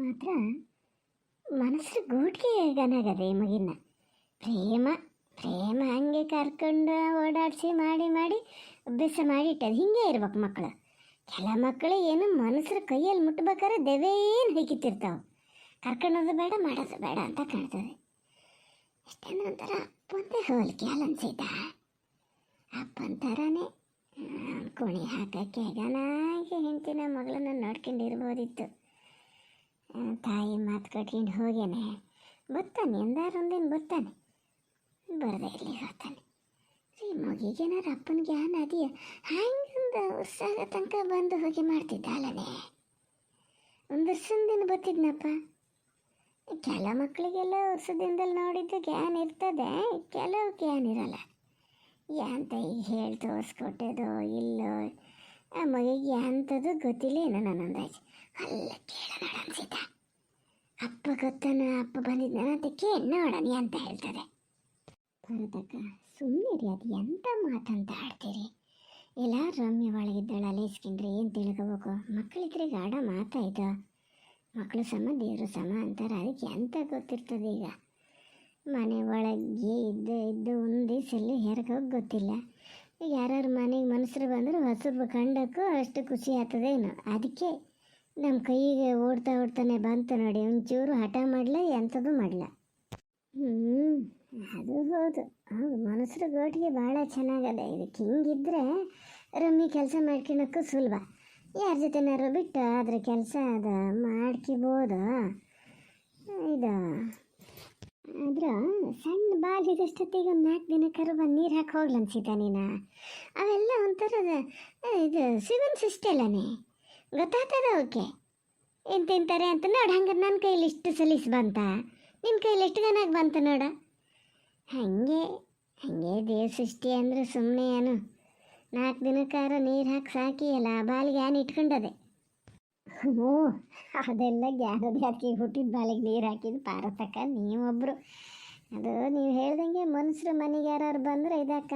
ಮಾತ್ರ ಮನಸ್ಸು ಗೂಟಿಗೆ ಗನಗದೆ ಈ ಮಗಿನ. ಪ್ರೇಮ ಪ್ರೇಮ ಹಂಗೆ ಕರ್ಕೊಂಡು ಓಡಾಡಿಸಿ ಮಾಡಿ ಮಾಡಿ ಅಭ್ಯಾಸ ಮಾಡಿ ಇಟ್ಟದು ಹಿಂಗೆ ಇರ್ಬೇಕು ಮಕ್ಕಳು. ಕೆಲ ಮಕ್ಕಳು ಏನು ಮನಸ್ಸರ ಕೈಯಲ್ಲಿ ಮುಟ್ಬೇಕಾದ್ರೆ ದೆವೇನು ಹೇಗಿತ್ತಿರ್ತಾವೆ ಕರ್ಕೊಂಡೋದು ಬೇಡ ಮಾಡೋದು ಬೇಡ ಅಂತ ಕಾಣ್ತದೆ. ಎಷ್ಟೇನೋ ಒಂಥರ ಅಪ್ಪಂತೆ ಹೋಲಿಕೆ ಅಲ್ಲ ಅನ್ಸಿದ್ದ ಅಪ್ಪನ ಥರನೇ ಕೋಣಿ ಹಾಕಕ್ಕೆ ಗನಾಗಿ ಹೆಂಡತಿನ ಮಗಳನ್ನು ನೋಡ್ಕೊಂಡಿರ್ಬೋದಿತ್ತು. ತಾಯಿ ಮಾತು ಕಟ್ಕೊಂಡು ಹೋಗ್ಯಾನೆ. ಬರ್ತಾನೆ ಎಂದಾರು ಒಂದಿನ ಬರ್ತಾನೆ. ಬರದೇ ಇಲ್ಲಿ ಹೋಗ್ತಾನೆ ಈ ಮಗಿಗೇನಾರು ಅಪ್ಪನ ಜ್ಞಾನ ಅದೀಯ? ಹಂಗಂದ ಉತ್ಸಾಹ ತನಕ ಬಂದು ಹೋಗಿ ಮಾಡ್ತಿದ್ದ ಅಲ್ಲನೇ? ಒಂದು ವರ್ಷದಿಂದ ದಿನ ಬರ್ತಿದ್ನಪ್ಪ. ಕೆಲ ಮಕ್ಕಳಿಗೆಲ್ಲ ವರ್ಷದಿಂದಲೇ ನೋಡಿದ್ದು ಗ್ಯಾನ್ ಇರ್ತದೆ, ಕೆಲವು ಗ್ಯಾನ್ ಇರಲ್ಲ. ಯಾಂತ ಈಗ ಹೇಳಿ ಇಲ್ಲೋ? ಆ ಮಗಿಗೆ ಎಂಥದ್ದು ಗೊತ್ತಿಲ್ಲ ಏನೋ ನನ್ನ ಅಂದಾಜು ಅಲ್ಲ ಕೇಳೋಣ ಅನ್ಸಿತ ಅಪ್ಪ ಗೊತ್ತಾನ ಅಪ್ಪ ಬಂದಿದ್ದಾನ ಅಂತ ಕೇಳಿ ನೋಡೋಣ ಅಂತ ಹೇಳ್ತದೆ. ಭರತಕ್ಕ ಸುಮ್ಮನೆ ಅದು ಎಂಥ ಮಾತಂತ ಆಡ್ತೀರಿ? ಎಲ್ಲ ರಮ್ಯ ಒಳಗಿದ್ದಾಳೆ ಅಲೇಸ್ಕೊಂಡ್ರೆ ಏನು ತಿಳ್ಕೋಬೇಕು? ಮಕ್ಕಳಿದ್ರೆ ಗಾಢ ಮಾತಾಯ್ತು ಮಕ್ಕಳು ಸಮ, ದೇವರು ಸಮ ಅಂತಾರೆ, ಅದಕ್ಕೆ ಎಂತ ಗೊತ್ತಿರ್ತದೆ ಈಗ? ಮನೆ ಒಳಗೆ ಇದ್ದು ಇದ್ದು ಒಂದು ದಿವಸಲ್ಲಿ ಹೊರಗೋಗಿ ಗೊತ್ತಿಲ್ಲ. ಯಾರ್ಯಾರು ಮನೆಗೆ ಮನುಷ್ಯರು ಬಂದರೂ, ಹೊಸಬ್ರು ಕಂಡಕ್ಕೂ ಅಷ್ಟು ಖುಷಿ ಆಗ್ತದೇನು ಅದಕ್ಕೆ ನಮ್ಮ ಕೈಗೆ ಓಡ್ತಾ ಓಡ್ತಾನೆ ಬಂತು ನೋಡಿ, ಒಂಚೂರು ಹಠ ಮಾಡಲ ಎಂಥದ್ದು ಮಾಡಲ. ಹ್ಞೂ ಅದು ಹೌದು. ಹೌದು ಮನುಷ್ಯರ ಗೋಟಿಗೆ ಭಾಳ ಚೆನ್ನಾಗದೆ. ಇದಕ್ಕೆ ಹಿಂಗಿದ್ರೆ ರಮ್ಮಿ ಕೆಲಸ ಮಾಡ್ಕೊಳಕ್ಕೂ ಸುಲಭ. ಯಾರ ಜೊತೆನಾರು ಬಿಟ್ಟು ಅದ್ರ ಕೆಲಸ ಅದ, ಮಾಡ್ಕೋಬೋದು. ಇದು, ಆದ್ರೆ ಸಣ್ಣ ಬಾಲ್ಯದಷ್ಟೊತ್ತಿಗೆ ಒಂದು ನಾಲ್ಕು ದಿನ ಕರು ಬಂದು ನೀರು ಹಾಕಿ ಹೋಗ್ಲಿ ಅನ್ಸಿದ್ದ ನೀನು? ಅವೆಲ್ಲ ಒಂಥರದ, ಇದು ಸಿವನ್ ಸಿಸ್ಟೆಲ್ಲನೇ ಗೊತ್ತಾಗ್ತದ ಅವಕ್ಕೆ ಏನು ತಿಂತಾರೆ ಅಂತ ನೋಡು, ಹಂಗಾರೆ ನನ್ನ ಕೈಲಿ ಇಷ್ಟು ಸಲೀಸ್ ಬಂತ? ನಿನ್ನ ಕೈಲಿ ಎಷ್ಟು ಗನಾಗಿ ಬಂತ ನೋಡ? ಹಾಗೆ ಹಾಗೆ ದೇವ ಸೃಷ್ಟಿ ಅಂದರೆ ಸುಮ್ಮನೆ ಏನು. ನಾಲ್ಕು ದಿನಕ್ಕಾರ ನೀರು ಹಾಕಿ ಸಾಕಿ ಎಲ್ಲ ಬಾಲಿಗೆ ಏನು ಇಟ್ಕೊಂಡದೆ. ಹ್ಞೂ ಅದೆಲ್ಲ ಜ್ಞಾನದ ಹಾಕಿ ಹುಟ್ಟಿದ ಬಾಲಿಗೆ ನೀರು ಹಾಕಿದ್ದು ಪಾರತಕ್ಕ ನೀವೊಬ್ಬರು ಅದು ನೀವು ಹೇಳ್ದಂಗೆ ಮನುಷ್ಯರು ಮನೆಗೆ ಯಾರು ಬಂದರೆ ಇದಾಗಿ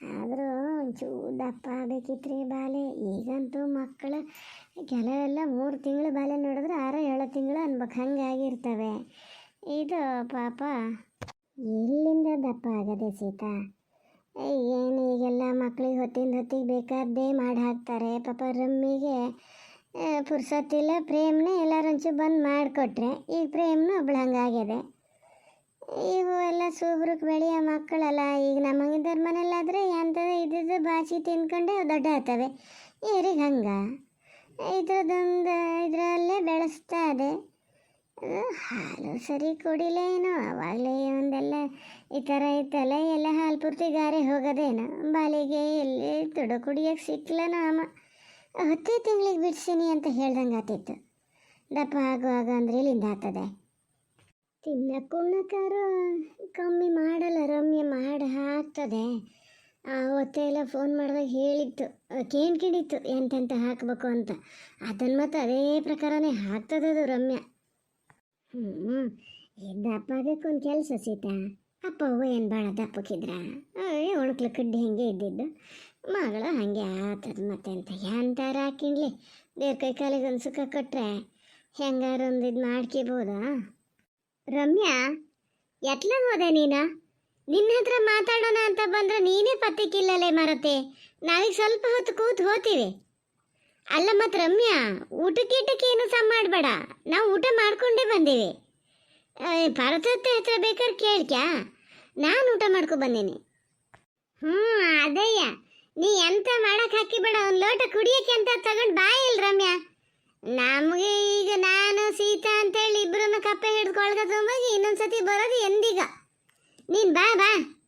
ಆದರೂ ಒಂಚೂರು ದಪ್ಪ ಆಗಬೇಕಿತ್ತು ರೀ ಬಾಲೆ. ಈಗಂತೂ ಮಕ್ಕಳು ಕೆಲವೆಲ್ಲ ಮೂರು ತಿಂಗಳು ಬಾಲೆ ನೋಡಿದ್ರೆ ಆರು ಏಳು ತಿಂಗಳು ಅನ್ಬೇಕು. ಹಂಗಾಗಿರ್ತವೆ ಇದು ಪಾಪ ಎಲ್ಲಿಂದ ದಪ್ಪ ಆಗದೆ ಸೀತಾ? ಏನು ಈಗೆಲ್ಲ ಮಕ್ಳಿಗೆ ಹೊತ್ತಿಂದ ಹೊತ್ತಿಗೆ ಬೇಕಾದ್ದೇ ಮಾಡಿ ಹಾಕ್ತಾರೆ. ಪಾಪ ರಮ್ಮಿಗೆ ಪುರ್ಸೊತ್ತಿಲ್ಲ, ಪ್ರೇಮ್ನೇ ಎಲ್ಲರೊಂಚು ಬಂದು ಮಾಡಿಕೊಟ್ರೆ ಈಗ ಪ್ರೇಮ್ನೂ ಒಬ್ಳು ಹಂಗಾಗ್ಯದೆ. ಇವು ಎಲ್ಲ ಸೂಬ್ರಕ್ಕೆ ಬೆಳೆಯೋ ಮಕ್ಕಳಲ್ಲ. ಈಗ ನಮಗಿದ್ದವ್ರ ಮನೇಲಾದರೆ ಎಂಥದ್ದು ಇದ್ದಿದ್ದು ಬಾಚಿ ತಿನ್ಕೊಂಡೆ ದೊಡ್ಡ ಆಗ್ತವೆ. ಇವ್ರಿಗೆ ಹಂಗೆ? ಇದ್ರದ್ದೊಂದು ಇದರಲ್ಲೇ ಬೆಳೆಸ್ತಾ ಇದೆ. ಹಾಲು ಸರಿ ಕುಡಿಲೇನೋ ಅವಾಗಲೇ ಒಂದೆಲ್ಲ ಈ ಥರ ಇತ್ತಲ್ಲ ಎಲ್ಲ ಹಾಲು ಪೂರ್ತಿ ಗಾರೆ ಹೋಗೋದೇನು. ಬಾಲಿಗೆ ಎಲ್ಲಿ ತುಡು ಕುಡಿಯೋಕೆ ಸಿಕ್ಲನೋ ಅಮ್ಮ. ಹತ್ತೇ ತಿಂಗಳಿಗೆ ಬಿಡ್ಸೀನಿ ಅಂತ ಹೇಳ್ದಂಗೆ ಆತಿತ್ತು ದಪ್ಪ ಆಗುವಾಗ ಅಂದ್ರೆ ಇಲ್ಲಿಂದ ಆಗ್ತದೆ. ತಿನ್ನಕ್ಕೆ ಉಣ್ಣಕ್ಕಾರು ಕಮ್ಮಿ ಮಾಡಲ್ಲ, ರಮ್ಯ ಮಾಡಿ ಹಾಕ್ತದೆ. ಅವತ್ತೆಲ್ಲ ಫೋನ್ ಮಾಡಿದಾಗ ಹೇಳಿತ್ತು ಕೇಳ್ಕೊಂಡಿತ್ತು ಎಂತೆಂತ ಹಾಕಬೇಕು ಅಂತ? ಅದನ್ನು ಮತ್ತೆ ಅದೇ ಪ್ರಕಾರನೇ ಹಾಕ್ತದದು ರಮ್ಯ. ಹ್ಞೂ ದಪ್ಪ ಅದಕ್ಕೊಂದು ಕೆಲಸ ಸೀತಾ? ಅಪ್ಪ, ಅವ್ವ ಏನು ಭಾಳ ದಪ್ಪಕ್ಕಿದ್ರ ಒಣಕ್ಲ ಕಡ್ಡಿ ಹಿಂಗೆ ಇದ್ದಿದ್ದು. ಮಗಳು ಹಾಗೆ ಆತದ ಮತ್ತೆ ಅಂತ ಎಂತಾರ ಹಾಕಿನ್ಲಿ ದೇವ್ರ ಕೈ ಕಾಲಿಗೆ ಒಂದು ಸುಖ ಕೊಟ್ಟರೆ ಹೆಂಗಾರ ಒಂದು ಇದು ಮಾಡ್ಕೋಬೋದಾ? ರಮ್ಯಾ, ಎಟ್ಲ ಹೋದೆ ನೀನು? ನಿನ್ನ ಹತ್ರ ಮಾತಾಡೋಣ ಅಂತ ಬಂದ್ರೆ ನೀನೇ ಪತ್ತಿಕ್ಕಿಲ್ಲಲೇ ಮರತೆ ನಾವೀಗ ಸ್ವಲ್ಪ ಹೊತ್ತು ಕೂತು ಹೋತೀವಿ. ಅಲ್ಲ ಮತ್ತು ರಮ್ಯಾ ಊಟಕ್ಕೀಟಕ್ಕೆ ಏನು ಸಹ ಮಾಡಬೇಡ. ನಾವು ಊಟ ಮಾಡ್ಕೊಂಡೇ ಬಂದೀವಿ. ಪರತತ್ತೆ ಹತ್ರ ಬೇಕಾದ್ರೆ ಕೇಳ್ಕ್ಯಾ? ನಾನು ಊಟ ಮಾಡ್ಕೊ ಬಂದೀನಿ. ಹ್ಞೂ ಅದಯ್ಯ. ನೀ ಎಂತ ಮಾಡಕ್ಕೆ ಹಾಕಿಬೇಡ ಒಂದು ಲೋಟ ಕುಡಿಯಕ್ಕೆ ಅಂತ ತಗೊಂಡು ಬಾ ಇಲ್ಲ ರಮ್ಯಾ. ನಮಗೆ ನೀನು ಬಾ ಬಾ.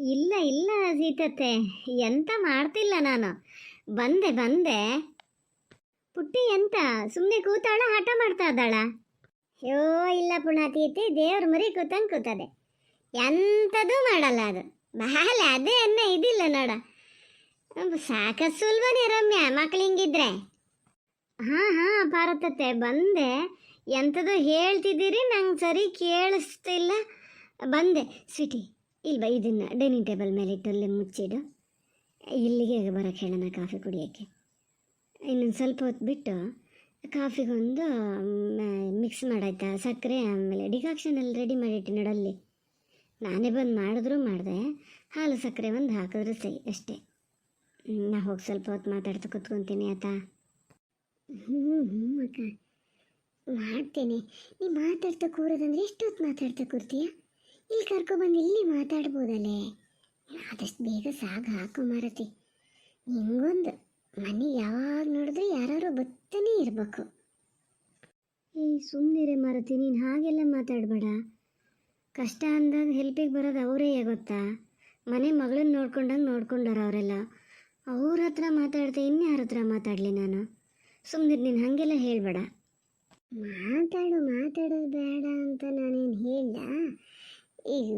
ಇಲ್ಲ ಇಲ್ಲ ಸೀತತ್ತೆ. ಎಂತ ಮಾಡ್ತಿಲ್ಲ ನಾನು. ಬಂದೆ ಬಂದೆ. ಪುಟ್ಟಿ ಎಂತ? ಸುಮ್ಮನೆ ಕೂತಾಳ, ಹಠ ಮಾಡ್ತಾ ಇದ್ದಾಳ? ಅಯ್ಯೋ ಇಲ್ಲ ಪುಣಾತೀತಿ ದೇವ್ರ ಮರಿ ಕೂತಂಗೆ ಕೂತದೆ. ಎಂಥದೂ ಮಾಡಲ್ಲ ಅದು. ಬಹಳ ಅದೇ ಅನ್ನ ಇದಿಲ್ಲ ನೋಡ. ಸಾಕ ಸುಲ್ಬನೇ ರಮ್ಯ, ಮಕ್ಳು ಹಿಂಗಿದ್ರೆ. ಹಾಂ ಹಾಂ ಪಾರತತ್ತೆ ಬಂದೆ. ಎಂಥದೋ ಹೇಳ್ತಿದ್ದೀರಿ, ನಂಗೆ ಸರಿ ಕೇಳಿಸ್ತಿಲ್ಲ. ಬಂದೆ, ಸ್ವೀಟಿ, ಇಲ್ವಾ ಇದನ್ನು ಡೈನಿಂಗ್ ಟೇಬಲ್ ಮೇಲೆ ಇಟ್ಟಲ್ಲಿ ಮುಚ್ಚಿಡು. ಇಲ್ಲಿಗೆ ಬರೋಕ್ಕೆ ಹೇಳೋಣ ಕಾಫಿ ಕುಡಿಯೋಕ್ಕೆ. ಇನ್ನೊಂದು ಸ್ವಲ್ಪ ಹೊತ್ತು ಬಿಟ್ಟು ಕಾಫಿಗೊಂದು ಮಿಕ್ಸ್ ಮಾಡಾಯ್ತಾ, ಸಕ್ಕರೆ, ಆಮೇಲೆ ಡಿಕಾಕ್ಷನಲ್ಲಿ ರೆಡಿ ಮಾಡಿಟ್ಟು ನಡಲ್ಲಿ ನಾನೇ ಬಂದು ಮಾಡಿದ್ರು ಮಾಡಿದೆ, ಹಾಲು ಸಕ್ಕರೆ ಒಂದು ಹಾಕಿದ್ರೆ ಸರಿ ಅಷ್ಟೇ. ನಾ ಹೋಗಿ ಸ್ವಲ್ಪ ಹೊತ್ತು ಮಾತಾಡ್ತಾ ಕೂತ್ಕೊತೀನಿ ಆತ ಹ್ಞೂ ಹ್ಞೂ ಮಾಡ್ತೇನೆ. ನೀ ಮಾತಾಡ್ತಾ ಕೂರೋದಂದ್ರೆ ಎಷ್ಟೊತ್ತು ಮಾತಾಡ್ತಾ ಕೂರ್ತೀಯ? ಇಲ್ಲಿ ಕರ್ಕೊಬಂದು ಇಲ್ಲಿ ಮಾತಾಡ್ಬೋದಲ್ಲೇ? ಆದಷ್ಟು ಬೇಗ ಸಾಗ ಹಾಕು ಮಾರತಿ. ನಿಂಗೊಂದು ಮನೆ ಯಾವಾಗ ನೋಡಿದ್ರೆ ಯಾರು ಬತ್ತನೆ ಇರಬೇಕು. ಏ ಸುಮ್ಮನಿರೆ ಮಾರತಿ ನೀನು ಹಾಗೆಲ್ಲ ಮಾತಾಡಬೇಡ. ಕಷ್ಟ ಅಂದಾಗ ಹೆಲ್ಪಿಗೆ ಬರೋದು ಅವರೇ ಗೊತ್ತಾ? ಮನೆ ಮಗಳನ್ನ ನೋಡ್ಕೊಂಡಂಗೆ ನೋಡ್ಕೊಂಡಾರ ಅವರೆಲ್ಲ. ಅವ್ರ ಹತ್ರ ಮಾತಾಡ್ದೆ ಇನ್ಯಾರ ಹತ್ರ ಮಾತಾಡಲಿ ನಾನು? ಸುಮ್ಮನೆ ನೀನು ಹಾಗೆಲ್ಲ ಹೇಳಬೇಡ. ಮಾತಾಡು ಮಾತಾಡೋದು ಬೇಡ ಅಂತ ನಾನೇನು ಹೇಳ್ದ? ಈಗ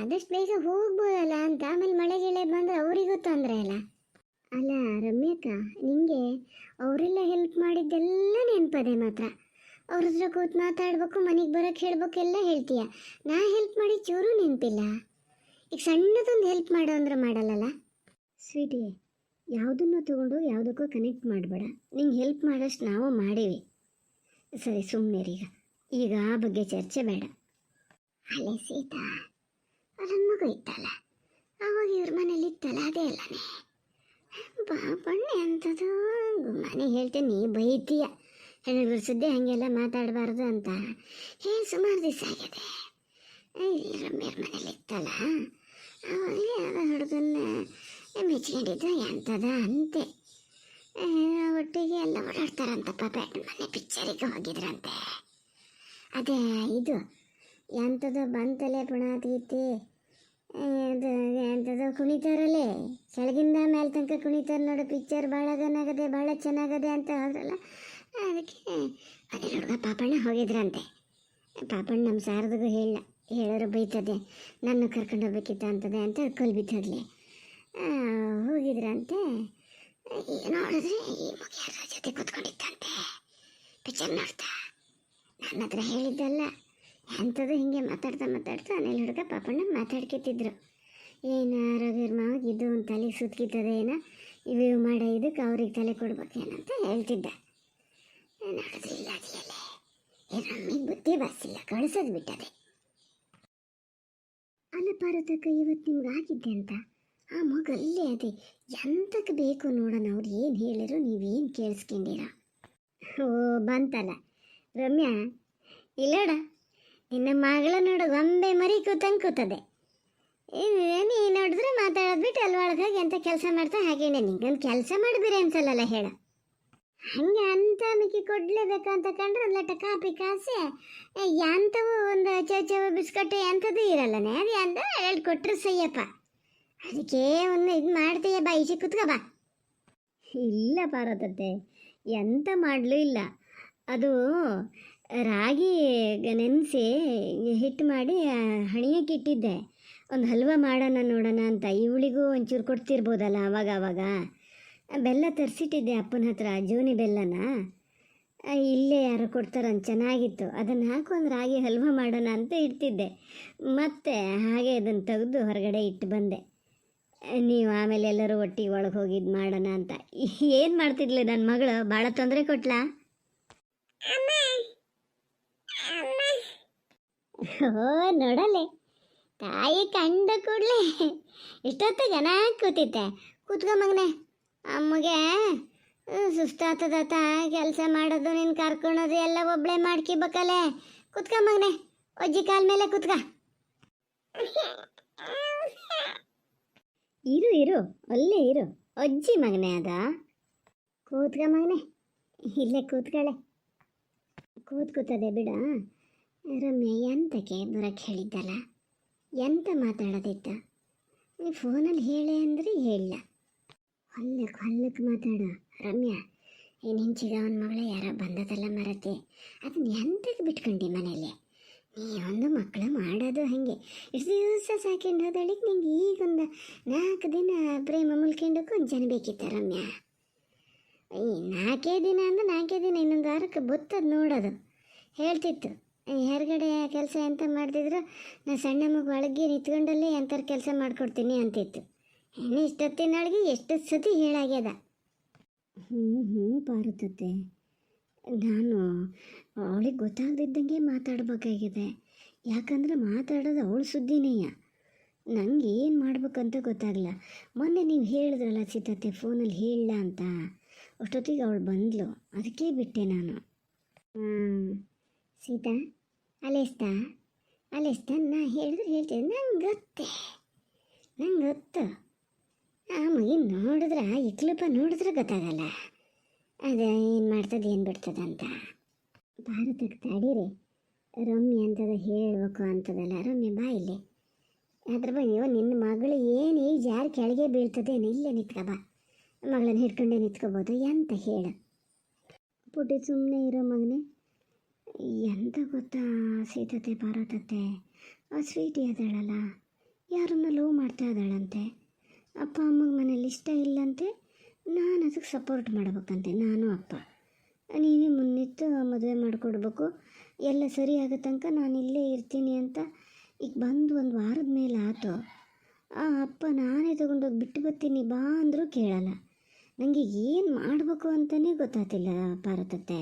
ಆದಷ್ಟು ಬೇಗ ಹೋಗ್ಬೋದಲ್ಲ ಅಂತ ಆಮೇಲೆ ಮಳೆ ಗಿಳೆ ಬಂದರೆ ಅವರಿಗೂ ತೊಂದರೆ ಅಲ್ಲ? ಅಲ್ಲ, ರಮ್ಯಕ್ಕ ನಿಮಗೆ ಅವರೆಲ್ಲ ಹೆಲ್ಪ್ ಮಾಡಿದ್ದೆಲ್ಲ ನೆನಪದೆ ಮಾತ್ರ. ಅವ್ರ ಹತ್ರ ಕೂತ್ ಮಾತಾಡ್ಬೇಕು, ಮನೆಗೆ ಬರೋಕ್ಕೆ ಹೇಳ್ಬೇಕು ಎಲ್ಲ ಹೇಳ್ತೀಯ. ನಾ ಹೆಲ್ಪ್ ಮಾಡಿ ಚೂರು ನೆನಪಿಲ್ಲ. ಈಗ ಸಣ್ಣದೊಂದು ಹೆಲ್ಪ್ ಮಾಡು ಅಂದ್ರೆ ಮಾಡಲ್ಲಲ್ಲ? ಸ್ವೀಟಿ, ಯಾವುದನ್ನು ತಗೊಂಡು ಯಾವುದಕ್ಕೂ ಕನೆಕ್ಟ್ ಮಾಡಬೇಡ. ನಿಂಗೆ ಹೆಲ್ಪ್ ಮಾಡೋಷ್ಟು ನಾವು ಮಾಡೀವಿ. ಸರಿ ಸುಮ್ಮನೆ ಈಗ. ಈಗ ಆ ಬಗ್ಗೆ ಚರ್ಚೆ ಬೇಡ. ಅಲ್ಲೇ ಸೀತಾ ಅದನ್ನ ಮಗು ಇತ್ತಲ್ಲ ಅವಾಗ ಇವ್ರ ಮನೇಲಿ ಇತ್ತಲ್ಲ ಅದೇ ಅಲ್ಲನೇ. ಬಾಪಣ್ಣೆ ಅಂತದು ಮನೆ ಹೇಳ್ತೇನೆ ಬೈತೀಯ ಹೆಣ್ಣು ಸುದ್ದಿ ಹಾಗೆಲ್ಲ ಮಾತಾಡಬಾರ್ದು ಅಂತ. ಹೇಳಿ ಸುಮಾರು ದಿವಸ ಆಗಿದೆ. ರಮ್ಯರ ಮನೇಲಿ ಇತ್ತಲ್ಲ ಅವಾಗಲೇ ಅದು ಹುಡುಗನ್ನ ಮೆಚ್ಕೊಂಡಿದ್ದು ಎಂಥದ ಅಂತೆ. ಆ, ಒಟ್ಟಿಗೆ ಎಲ್ಲ ಓಡಾಡ್ತಾರಂತಪ್ಪ. ಬ್ಯಾಟ್ ಮನೆ ಪಿಕ್ಚರಿಗೆ ಹೋಗಿದ್ರಂತೆ. ಅದೇ ಇದು ಎಂಥದ್ದು ಬಂತಲೆ ಪುಣಾತೀತಿ ಅದು ಎಂಥದ್ದು ಕುಣಿತಾರಲ್ಲೇ ಕೆಳಗಿಂದ ಮೇಲೆ ತನಕ ಕುಣಿತಾರೆ ನೋಡು ಪಿಕ್ಚರ್ ಭಾಳ ಚೆನ್ನಾಗದೆ ಭಾಳ ಚೆನ್ನಾಗದೆ ಅಂತ ಹೇಳಿದ್ರಲ್ಲ ಅದಕ್ಕೆ, ಅದೇ ಹುಡುಗ ಪಾಪಣ್ಣ ಹೋಗಿದ್ರಂತೆ. ಪಾಪಣ್ಣ ನಮ್ಮ ಸಾರದಿಗೂ ಹೇಳ, ಹೇಳೋರು ಬೈತದೆ, ನನ್ನ ಕರ್ಕೊಂಡು ಹೋಗ್ಬೇಕಿತ್ತ ಅಂತದೆ ಅಂತ ಕಲ್ ಹೋಗಿದ್ರಂತೆ. ನೋಡಿದ್ರೆ ಈ ಮುಗಿಯರ ಜೊತೆ ಕೂತ್ಕೊಂಡಿತ್ತಂತೆ ಪಿಕ್ಚರ್ ನೋಡ್ತಾ. ನನ್ನ ಹತ್ರ ಹೇಳಿದ್ದಲ್ಲ. ಎಂಥದ್ದು ಹಿಂಗೆ ಮಾತಾಡ್ತಾ ಮಾತಾಡ್ತಾ ಅನಿಲ್ ಹುಡುಗ ಪಾಪಣ್ಣ ಮಾತಾಡ್ಕೊತಿದ್ರು ಏನು ಆರೋಗ್ಯರ ಇದು ಒಂದು ತಲೆ ಸುತ್ಕಿತದೆ ಏನೋ? ಇವು ಮಾಡೋ ಇದಕ್ಕೆ ಅವ್ರಿಗೆ ತಲೆ ಕೊಡ್ಬೇಕೇನಂತ ಹೇಳ್ತಿದ್ದ. ನಡೆದಿಲ್ಲ ಇಲ್ಲ ಏನು ನಮಗೆ ಬುದ್ಧಿ ಬಸ್ಸಿಲ್ಲ ಕಳಿಸೋದು ಬಿಟ್ಟದೆ. ಅಲ್ಲ ಇವತ್ತು ನಿಮ್ಗೆ ಆಗಿದ್ದೆ ಅಂತ? ಆ ಮಗ ಅಲ್ಲೇ ಅದೇ. ಎಂತಕ್ಕೆ ಬೇಕು ನೋಡೋಣ ಅವ್ರು, ಏನು ಹೇಳಿದ್ರು ನೀವೇನು ಕೇಳಿಸ್ಕೊಂಡಿರ? ಓ ಬಂತಲ್ಲ. ರಮ್ಯಾ, ಇಲ್ಲಡ. ನಿನ್ನ ಮಗಳ ನೋಡು ಗೊಂಬೆ ಮರಿ ಕೂತಂಗೆ ಕೂತದೆ. ನೀ ನೋಡಿದ್ರೆ ಮಾತಾಡೋದು ಬಿಟ್ಟು ಅಲ್ಲಿ ಒಳಗಾಗಿ ಎಂತ ಕೆಲಸ ಮಾಡ್ತಾ ಹಾಗೆ ನಿಂಗೊಂದು ಕೆಲಸ ಮಾಡಿಬಿರಿ ಅನ್ಸಲ್ಲಲ್ಲ ಹೇಳ. ಹಂಗೆ ಅಂತ ಮಿಕ್ಕಿ ಅಂತ ಕಂಡ್ರೆ ಒಂದು ಲಟ್ಟ ಕಾಪಿ ಕಾಸೆ ಎಂಥವು ಒಂದು ಚೌಚವ ಬಿಸ್ಕಟ್ಟು ಎಂಥದ್ದು ಇರಲ್ಲನೇ. ಅದು ಅಂತ ಕೊಟ್ಟರು ಸಯ್ಯಪ್ಪ ಅದಕ್ಕೆ ಒಂದು ಇದು ಮಾಡ್ತೀಯ ಬಾ ಈಚೆ ಕುತ್ಕೋ ಬಾ. ಇಲ್ಲ ಪಾರ್ವತತ್ತೆ ಎಂತ ಮಾಡಲೂ ಇಲ್ಲ. ಅದು ರಾಗಿ ನೆನೆಸಿ ಹಿಟ್ಟು ಮಾಡಿ ಹಣಿಯಕ್ಕೆ ಇಟ್ಟಿದ್ದೆ. ಒಂದು ಹಲ್ವ ಮಾಡೋಣ ನೋಡೋಣ ಅಂತ ಇವಳಿಗೂ ಒಂಚೂರು ಕೊಡ್ತಿರ್ಬೋದಲ್ಲ ಅವಾಗ ಆವಾಗ ಬೆಲ್ಲ ತರಿಸಿಟ್ಟಿದ್ದೆ ಅಪ್ಪನ ಹತ್ರ, ಜೋನಿ ಬೆಲ್ಲನ. ಇಲ್ಲೇ ಯಾರು ಕೊಡ್ತಾರಂತ ಚೆನ್ನಾಗಿತ್ತು. ಅದನ್ನು ಹಾಕೊಂಡು ರಾಗಿ ಹಲ್ವ ಮಾಡೋಣ ಅಂತ ಇಡ್ತಿದ್ದೆ ಮತ್ತೆ ಹಾಗೆ ಅದನ್ನು ತೆಗೆದು ಹೊರಗಡೆ ಇಟ್ಟು ಬಂದೆ. ನೀವು ಆಮೇಲೆ ಎಲ್ಲರೂ ಒಟ್ಟಿಗೆ ಒಳಗೆ ಹೋಗಿದ್ದು ಮಾಡೋಣ ಅಂತ. ಏನು ಮಾಡ್ತಿದ್ಲೆ ನನ್ನ ಮಗಳು? ಭಾಳ ತೊಂದರೆ ಕೊಟ್ಲಾ? ಓ ನೋಡಲೆ. ತಾಯಿ ಕಂಡ ಕೂಡಲೇ ಇಷ್ಟೊತ್ತು ಜನ ಕೂತಿದ್ದೆ. ಕೂತ್ಕೊ ಮಗನೆ. ಅಮ್ಮಗೆ ಸುಸ್ತಾತದತ್ತ ಕೆಲಸ ಮಾಡೋದು, ನೀನು ಕರ್ಕೊಳೋದು ಎಲ್ಲ ಒಬ್ಳೆ ಮಾಡ್ಕಿಬೇಕಲ್ಲೇ ಕೂತ್ಕೊ ಮಗನೆ. ಅಜ್ಜಿ ಕಾಲ ಮೇಲೆ ಕೂತ್ಕ. ಇರು ಇರು. ಅಲ್ಲೇ ಇರು. ಅಜ್ಜಿ ಮಗನೆ ಅದ. ಕೂತ್ಕ ಮಗನೆ. ಇಲ್ಲೇ ಕೂತ್ಕಳೆ. ಕೂತ್ ಕೂತದೆ ಬಿಡ. ರಮ್ಯ, ಎಂತಕ್ಕೆ ಬರಕ್ಕೆ ಹೇಳಿದ್ದಲ್ಲ? ಎಂತ ಮಾತಾಡೋದಿತ್ತ? ನೀ ಫೋನಲ್ಲಿ ಹೇಳೆ ಅಂದರೆ ಹೇಳಿಲ್ಲ ಹೊಲ್ಲಕ್ಕೆ ಹೊಲ್ಲಕ್ಕೆ ಮಾತಾಡು. ರಮ್ಯ ಏನು ಹಿಂಚಿಗೆ ಅವನ ಮಗಳ ಯಾರೋ ಬಂದದಲ್ಲ ಮರತೆ. ಅದನ್ನ ಎಂತಕ್ಕೆ ಬಿಟ್ಕೊಂಡಿ ಮನೆಯಲ್ಲಿ ನೀ ಒಂದು ಮಕ್ಕಳು ಮಾಡೋದು ಹಾಗೆ. ಇಷ್ಟು ದಿವಸ ಸಾಕೊಂಡು ಹೋದಳಿಗೆ ನಿಂಗೆ ಈಗೊಂದು ನಾಲ್ಕು ದಿನ ಪ್ರೇಮ ಮುಲ್ಕೊಂಡಕ್ಕೂ ಒಂದು ಜನ ಬೇಕಿತ್ತ ರಮ್ಯ? ಈ ನಾಲ್ಕೇ ದಿನ ಅಂದ್ರೆ ನಾಲ್ಕೇ ದಿನ, ಇನ್ನೊಂದು ವಾರಕ್ಕೆ ಬತ್ತದು ನೋಡೋದು. ಹೇಳ್ತಿತ್ತು. ಹೆರ್ಗಡೆ ಕೆಲಸ ಎಂತ ಮಾಡ್ತಿದ್ರು? ನಾ ಸಣ್ಣ ಮಗು ಒಳಗೆ ನಿತ್ಕೊಂಡಲ್ಲಿ ಎಂಥರ ಕೆಲಸ ಮಾಡ್ಕೊಡ್ತೀನಿ ಅಂತಿತ್ತು. ಹೆಣ್ಣು ಇಷ್ಟೊತ್ತಿನೊಳಗೆ ಎಷ್ಟು ಸತಿ ಹೇಳಾಗ್ಯದ? ಹ್ಞೂ ಹ್ಞೂ ಪಾರುತತ್ತೆ ನಾನು ಅವಳಿಗೆ ಗೊತ್ತಾಗದಿದ್ದಂಗೆ ಮಾತಾಡ್ಬೇಕಾಗಿದೆ. ಯಾಕಂದ್ರೆ ಮಾತಾಡೋದು ಅವಳು ಸುದ್ದಿನೇಯ. ನಂಗೆ ಏನು ಮಾಡ್ಬೇಕಂತ ಗೊತ್ತಾಗಲ್ಲ ಮೊನ್ನೆ ನೀವು ಹೇಳಿದ್ರಲ್ಲ ಚಿತ್ತತೆ ಫೋನಲ್ಲಿ ಹೇಳಲ್ಲ ಅಂತ. ಅಷ್ಟೊತ್ತಿಗೆ ಅವಳು ಬಂದಳು ಅದಕ್ಕೆ ಬಿಟ್ಟೆ ನಾನು. ಸೀತಾ, ಅಲೆಸ್ತಾ? ಅಲೆಸ್ತಾ, ನಾ ಹೇಳಿದ್ರೆ ಹೇಳ್ತೇನೆ. ನಂಗೆ ಗೊತ್ತೇ ನಂಗೆ ಗೊತ್ತು ಆ ಮಗಿನ ನೋಡಿದ್ರೆ ಇಕ್ಲಪ್ಪ ನೋಡಿದ್ರೆ ಗೊತ್ತಾಗಲ್ಲ. ಅದು ಏನು ಮಾಡ್ತದೆ, ಏನು ಬಿಡ್ತದೆ ಅಂತ. ಭಾರತಕ್ಕೆ ತಡೀರಿ. ರಮ್ಯ ಅಂತದ ಹೇಳಬೇಕು ಅಂತದಲ್ಲ. ರಮ್ಯ, ಬಾ ಇಲ್ಲಿ. ಅದ್ರ ಬಗ್ಗೆ ನಿನ್ನ ಮಗಳು ಏನು ಈ ಜಾರಿ ಕೆಳಗೆ ಬೀಳ್ತದೇನು ಇಲ್ಲೇ ನಿತ್ಕೊ, ಬಾ. ಮಗಳನ್ನ ಹಿಡ್ಕೊಂಡೇ ನಿಂತ್ಕೋಬೋದು ಎಂತ ಹೇಳು. ಪುಟ್ಟಿ ಸುಮ್ಮನೆ ಇರೋ ಮಗನೇ, ಎಂತ ಗೊತ್ತಾ ಸೀತತೆ ಪಾರ್ವತತೆ? ಆ ಸ್ವೀಟಿ ಅದಾಳಲ್ಲ, ಯಾರನ್ನ ಲವ್ ಮಾಡ್ತಾ ಇದ್ದಾಳಂತೆ ಅಪ್ಪ ಅಮ್ಮಗೆ ಮನೇಲಿ ಇಷ್ಟ ಇಲ್ಲಂತೆ, ನಾನು ಅದಕ್ಕೆ ಸಪೋರ್ಟ್ ಮಾಡ್ಬೇಕಂತೆ, ನಾನು ಅಪ್ಪ. ನೀವೇ ಮುನ್ನಿತ್ತು ಮದುವೆ ಮಾಡಿಕೊಡ್ಬೇಕು, ಎಲ್ಲ ಸರಿ ಆಗೋ ತನಕ ನಾನು ಇಲ್ಲೇ ಇರ್ತೀನಿ ಅಂತ ಈಗ ಬಂದು ಒಂದು ವಾರದ ಮೇಲೆ ಆತು. ಆ ಅಪ್ಪ ನಾನೇ ತೊಗೊಂಡೋಗಿ ಬಿಟ್ಟು ಬರ್ತೀನಿ ಬಾ ಅಂದರೂ ಕೇಳಲ್ಲ. ನನಗೆ ಏನು ಮಾಡಬೇಕು ಅಂತಲೇ ಗೊತ್ತಾಗ್ತಿಲ್ಲ ಪಾರ್ವತತ್ತೆ